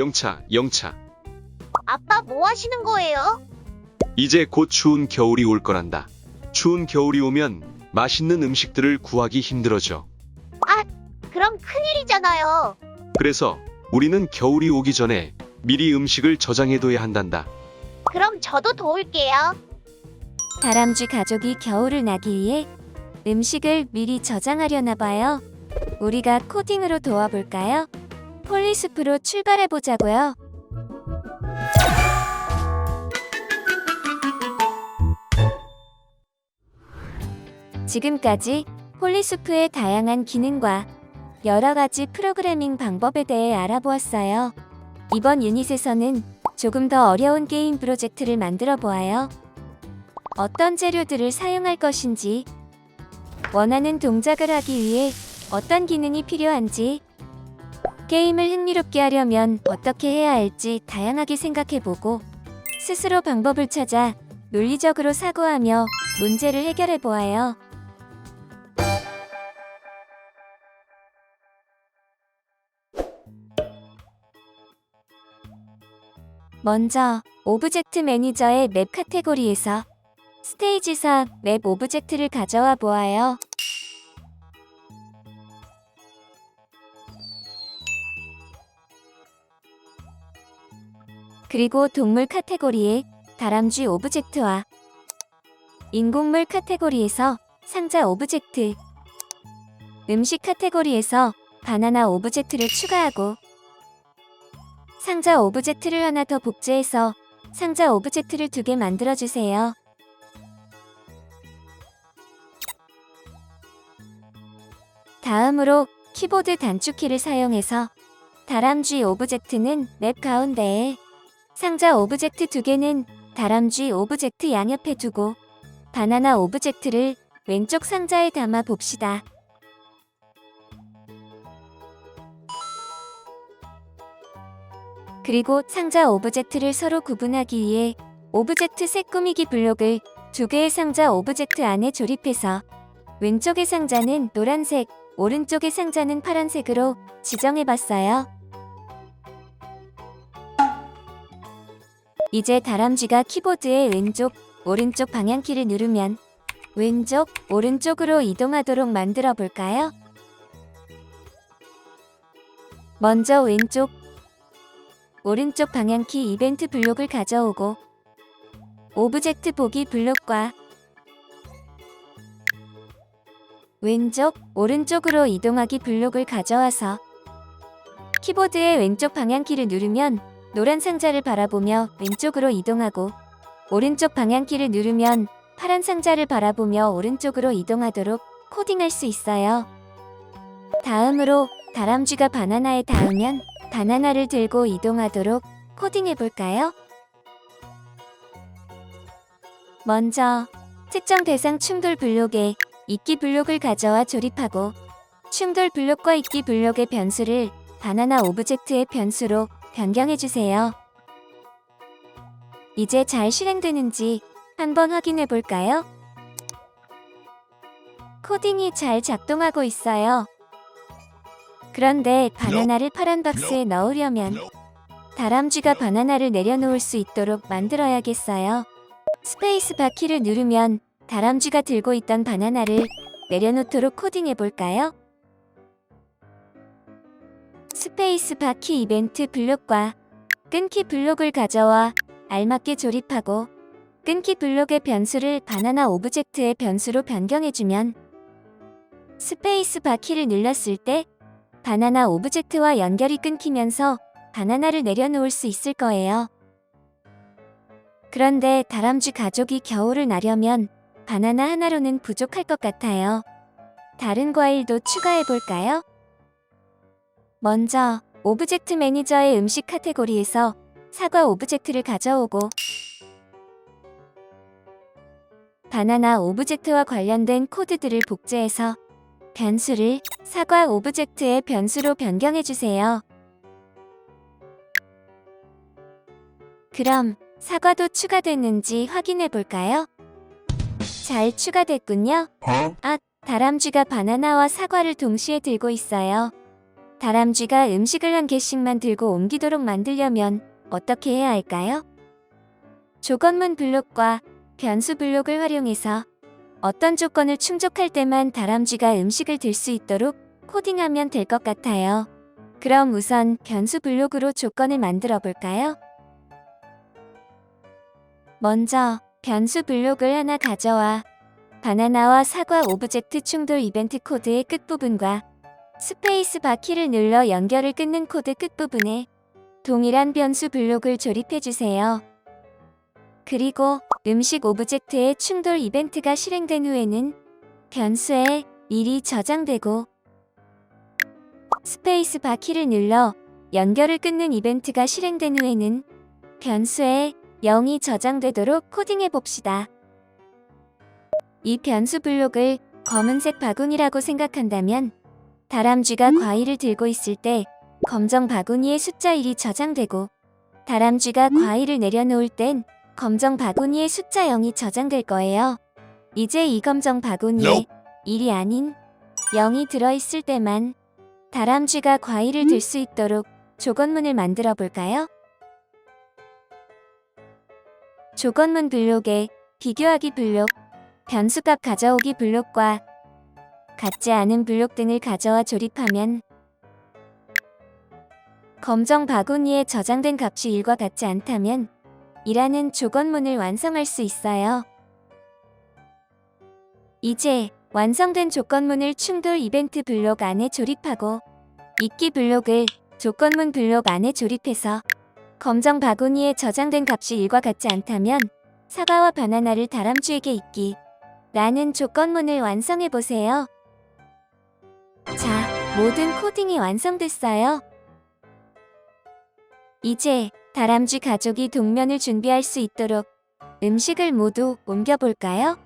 영차, 영차. 아빠 뭐 하시는 거예요? 이제 곧 추운 겨울이 올 거란다. 추운 겨울이 오면 맛있는 음식들을 구하기 힘들어져. 그럼 큰일이잖아요. 그래서 우리는 겨울이 오기 전에 미리 음식을 저장해둬야 한단다. 그럼 저도 도울게요. 다람쥐 가족이 겨울을 나기 위해 음식을 미리 저장하려나 봐요. 우리가 코딩으로 도와볼까요? 폴리숲으로 출발해 보자고요. 지금까지 폴리숲의 다양한 기능과 여러 가지 프로그래밍 방법에 대해 알아보았어요. 이번 유닛에서는 조금 더 어려운 게임 프로젝트를 만들어 보아요. 어떤 재료들을 사용할 것인지, 원하는 동작을 하기 위해 어떤 기능이 필요한지, 게임을 흥미롭게 하려면 어떻게 해야 할지 다양하게 생각해보고, 스스로 방법을 찾아 논리적으로 사고하며 문제를 해결해 보아요. 먼저 오브젝트 매니저의 맵 카테고리에서 스테이지사 맵 오브젝트를 가져와 보아요. 그리고 동물 카테고리에 다람쥐 오브젝트와 인공물 카테고리에서 상자 오브젝트, 음식 카테고리에서 바나나 오브젝트를 추가하고 상자 오브젝트를 하나 더 복제해서 상자 오브젝트를 두 개 만들어주세요. 다음으로 키보드 단축키를 사용해서 다람쥐 오브젝트는 맵 가운데에 상자 오브젝트 두 개는 다람쥐 오브젝트 양옆에 두고 바나나 오브젝트를 왼쪽 상자에 담아 봅시다. 그리고 상자 오브젝트를 서로 구분하기 위해 오브젝트 색 꾸미기 블록을 두 개의 상자 오브젝트 안에 조립해서 왼쪽의 상자는 노란색, 오른쪽의 상자는 파란색으로 지정해봤어요. 이제 다람쥐가 키보드의 왼쪽, 오른쪽 방향키를 누르면 왼쪽, 오른쪽으로 이동하도록 만들어 볼까요? 먼저 왼쪽, 오른쪽 방향키 이벤트 블록을 가져오고 오브젝트 보기 블록과 왼쪽, 오른쪽으로 이동하기 블록을 가져와서 키보드의 왼쪽 방향키를 누르면 노란 상자를 바라보며 왼쪽으로 이동하고 오른쪽 방향키를 누르면 파란 상자를 바라보며 오른쪽으로 이동하도록 코딩할 수 있어요. 다음으로 다람쥐가 바나나에 닿으면 바나나를 들고 이동하도록 코딩해 볼까요? 먼저 특정 대상 충돌 블록에 이끼 블록을 가져와 조립하고 충돌 블록과 이끼 블록의 변수를 바나나 오브젝트의 변수로 변경해 주세요. 이제 잘 실행되는지 한번 확인해 볼까요? 코딩이 잘 작동하고 있어요. 그런데 바나나를 파란 박스에 넣으려면 다람쥐가 바나나를 내려놓을 수 있도록 만들어야겠어요. 스페이스 바 키를 누르면 다람쥐가 들고 있던 바나나를 내려놓도록 코딩해 볼까요? 스페이스 바 키 이벤트 블록과 끊기 블록을 가져와 알맞게 조립하고 끊기 블록의 변수를 바나나 오브젝트의 변수로 변경해주면 스페이스 바 키를 눌렀을 때 바나나 오브젝트와 연결이 끊기면서 바나나를 내려놓을 수 있을 거예요. 그런데 다람쥐 가족이 겨울을 나려면 바나나 하나로는 부족할 것 같아요. 다른 과일도 추가해 볼까요? 먼저 오브젝트 매니저의 음식 카테고리에서 사과 오브젝트를 가져오고 바나나 오브젝트와 관련된 코드들을 복제해서 변수를 사과 오브젝트의 변수로 변경해 주세요. 그럼 사과도 추가됐는지 확인해 볼까요? 잘 추가됐군요. 아, 다람쥐가 바나나와 사과를 동시에 들고 있어요. 다람쥐가 음식을 한 개씩만 들고 옮기도록 만들려면 어떻게 해야 할까요? 조건문 블록과 변수 블록을 활용해서 어떤 조건을 충족할 때만 다람쥐가 음식을 들 수 있도록 코딩하면 될 것 같아요. 그럼 우선 변수 블록으로 조건을 만들어 볼까요? 먼저 변수 블록을 하나 가져와 바나나와 사과 오브젝트 충돌 이벤트 코드의 끝부분과 스페이스 바 키를 눌러 연결을 끊는 코드 끝부분에 동일한 변수 블록을 조립해 주세요. 그리고 음식 오브젝트의 충돌 이벤트가 실행된 후에는 변수에 미리 저장되고 스페이스 바 키를 눌러 연결을 끊는 이벤트가 실행된 후에는 변수에 0이 저장되도록 코딩해 봅시다. 이 변수 블록을 검은색 바구니라고 생각한다면 다람쥐가 과일을 들고 있을 때 검정 바구니에 숫자 1이 저장되고 다람쥐가 과일을 내려놓을 땐 검정 바구니에 숫자 0이 저장될 거예요. 이제 이 검정 바구니에 Nope. 1이 아닌 0이 들어있을 때만 다람쥐가 과일을 들 수 있도록 조건문을 만들어 볼까요? 조건문 블록에 비교하기 블록, 변수값 가져오기 블록과 같지 않은 블록 등을 가져와 조립하면 검정 바구니에 저장된 값이 1과 같지 않다면 이라는 조건문을 완성할 수 있어요. 이제 완성된 조건문을 충돌 이벤트 블록 안에 조립하고 잊기 블록을 조건문 블록 안에 조립해서 검정 바구니에 저장된 값이 1과 같지 않다면 사과와 바나나를 다람쥐에게 잊기 라는 조건문을 완성해 보세요. 자, 모든 코딩이 완성됐어요. 이제 다람쥐 가족이 동면을 준비할 수 있도록 음식을 모두 옮겨볼까요?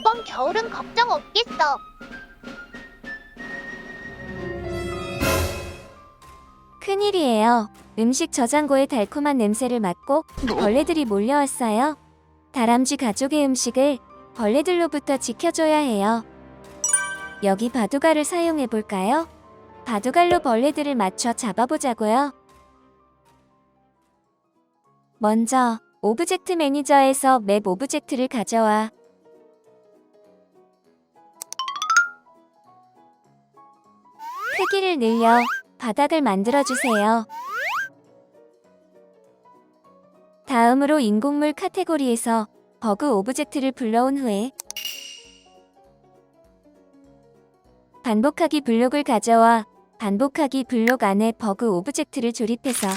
이번 겨울은 걱정 없겠어. 큰일이에요. 음식 저장고의 달콤한 냄새를 맡고 벌레들이 몰려왔어요. 다람쥐 가족의 음식을 벌레들로부터 지켜줘야 해요. 여기 바둑알을 사용해 볼까요? 바둑알로 벌레들을 맞춰 잡아보자고요. 먼저 오브젝트 매니저에서 맵 오브젝트를 가져와 크기를 늘려 바닥을 만들어주세요. 다음으로 인공물 카테고리에서 버그 오브젝트를 불러온 후에 반복하기 블록을 가져와 반복하기 블록 안에 버그 오브젝트를 조립해서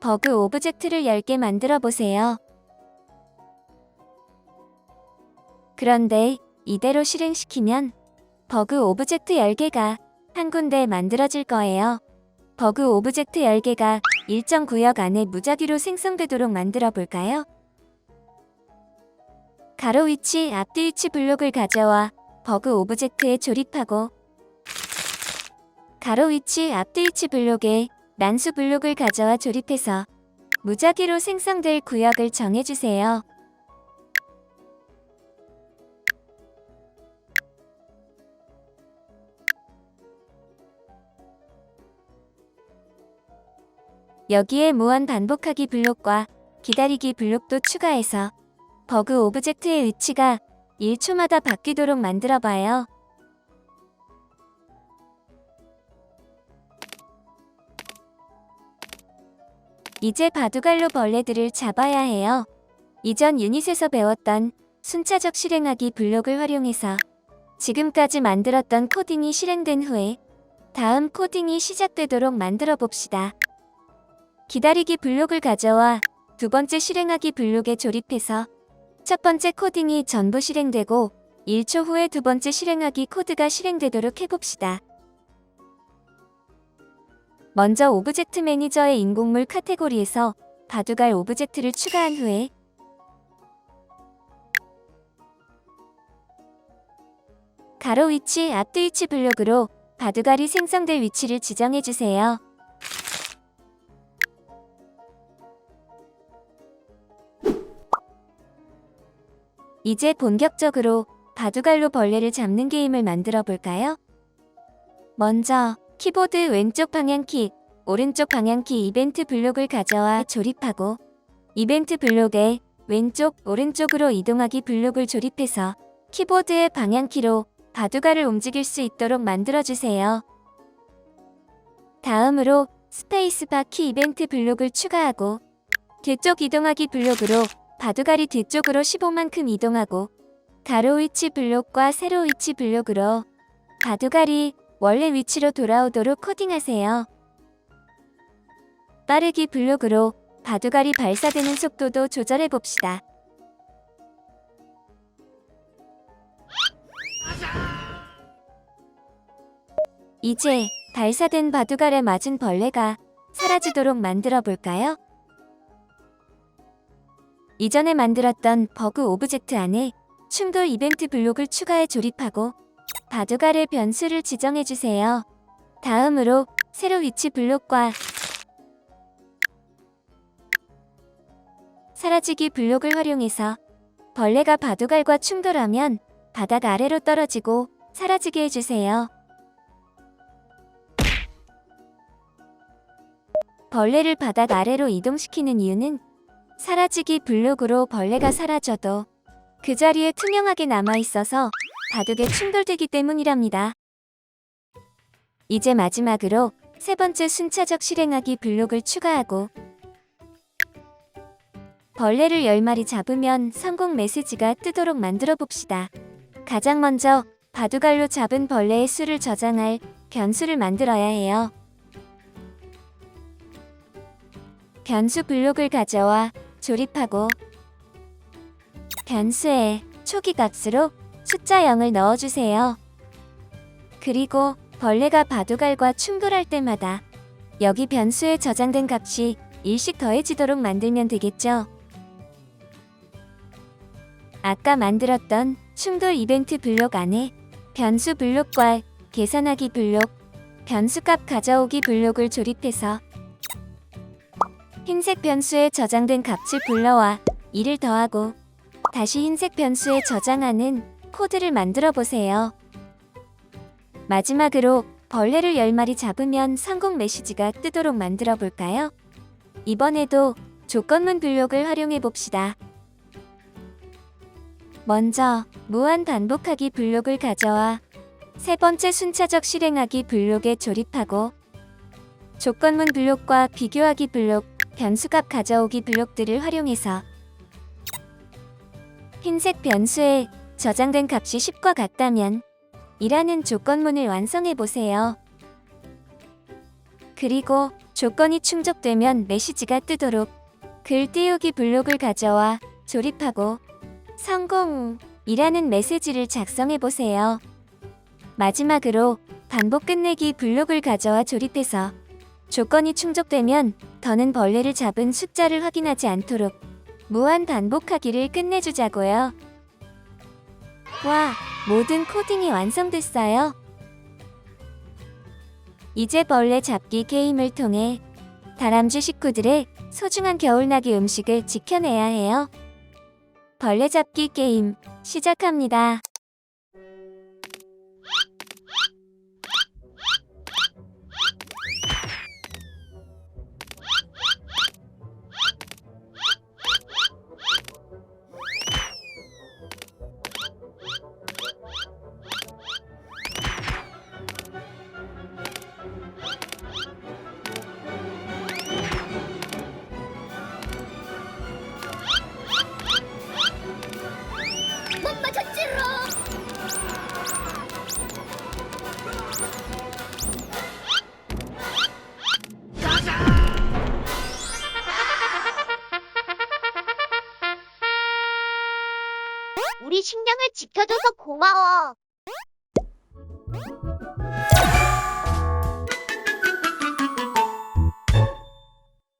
버그 오브젝트를 10개 만들어 보세요. 그런데 이대로 실행시키면 버그 오브젝트 10개가 한 군데 만들어질 거예요. 버그 오브젝트 10개가 일정 구역 안에 무작위로 생성되도록 만들어 볼까요? 가로 위치, 앞뒤 위치 블록을 가져와 버그 오브젝트에 조립하고 가로 위치, 앞뒤 위치 블록에 란수 블록을 가져와 조립해서 무작위로 생성될 구역을 정해주세요. 여기에 무한 반복하기 블록과 기다리기 블록도 추가해서 버그 오브젝트의 위치가 1초마다 바뀌도록 만들어 봐요. 이제 바둑알로 벌레들을 잡아야 해요. 이전 유닛에서 배웠던 순차적 실행하기 블록을 활용해서 지금까지 만들었던 코딩이 실행된 후에 다음 코딩이 시작되도록 만들어 봅시다. 기다리기 블록을 가져와 두 번째 실행하기 블록에 조립해서 첫 번째 코딩이 전부 실행되고 1초 후에 두 번째 실행하기 코드가 실행되도록 해봅시다. 먼저 오브젝트 매니저의 인공물 카테고리에서 바둑알 오브젝트를 추가한 후에 가로 위치, 앞뒤 위치 블록으로 바둑알이 생성될 위치를 지정해주세요. 이제 본격적으로 바둑알로 벌레를 잡는 게임을 만들어 볼까요? 먼저 키보드 왼쪽 방향키, 오른쪽 방향키 이벤트 블록을 가져와 조립하고 이벤트 블록에 왼쪽, 오른쪽으로 이동하기 블록을 조립해서 키보드의 방향키로 바둑알을 움직일 수 있도록 만들어주세요. 다음으로 스페이스바 키 이벤트 블록을 추가하고 뒤쪽 이동하기 블록으로 바둑알이 뒤쪽으로 15만큼 이동하고 가로 위치 블록과 세로 위치 블록으로 바둑알이 원래 위치로 돌아오도록 코딩하세요. 빠르기 블록으로 바둑알이 발사되는 속도도 조절해 봅시다. 이제 발사된 바둑알에 맞은 벌레가 사라지도록 만들어 볼까요? 이전에 만들었던 버그 오브젝트 안에 충돌 이벤트 블록을 추가해 조립하고 바둑알의 변수를 지정해 주세요. 다음으로 세로 위치 블록과 사라지기 블록을 활용해서 벌레가 바둑알과 충돌하면 바닥 아래로 떨어지고 사라지게 해주세요. 벌레를 바닥 아래로 이동시키는 이유는 사라지기 블록으로 벌레가 사라져도 그 자리에 투명하게 남아있어서 바둑에 충돌되기 때문이랍니다. 이제 마지막으로 세 번째 순차적 실행하기 블록을 추가하고 벌레를 10마리 잡으면 성공 메시지가 뜨도록 만들어 봅시다. 가장 먼저 바둑알로 잡은 벌레의 수를 저장할 변수를 만들어야 해요. 변수 블록을 가져와 조립하고 변수에 초기 값으로 숫자 0을 넣어주세요. 그리고 벌레가 바둑알과 충돌할 때마다 여기 변수에 저장된 값이 일씩 더해지도록 만들면 되겠죠. 아까 만들었던 충돌 이벤트 블록 안에 변수 블록과 계산하기 블록, 변수값 가져오기 블록을 조립해서 흰색 변수에 저장된 값을 불러와 이를 더하고 다시 흰색 변수에 저장하는 코드를 만들어 보세요. 마지막으로 벌레를 10마리 잡으면 성공 메시지가 뜨도록 만들어 볼까요? 이번에도 조건문 블록을 활용해 봅시다. 먼저 무한 반복하기 블록을 가져와 세 번째 순차적 실행하기 블록에 조립하고 조건문 블록과 비교하기 블록, 변수값 가져오기 블록들을 활용해서 흰색 변수에 저장된 값이 10과 같다면 이라는 조건문을 완성해 보세요. 그리고 조건이 충족되면 메시지가 뜨도록 글 띄우기 블록을 가져와 조립하고 성공 이라는 메시지를 작성해 보세요. 마지막으로 반복 끝내기 블록을 가져와 조립해서 조건이 충족되면 더는 벌레를 잡은 숫자를 확인하지 않도록 무한 반복하기를 끝내주자고요. 와, 모든 코딩이 완성됐어요. 이제 벌레 잡기 게임을 통해 다람쥐 식구들의 소중한 겨울나기 음식을 지켜내야 해요. 벌레 잡기 게임 시작합니다.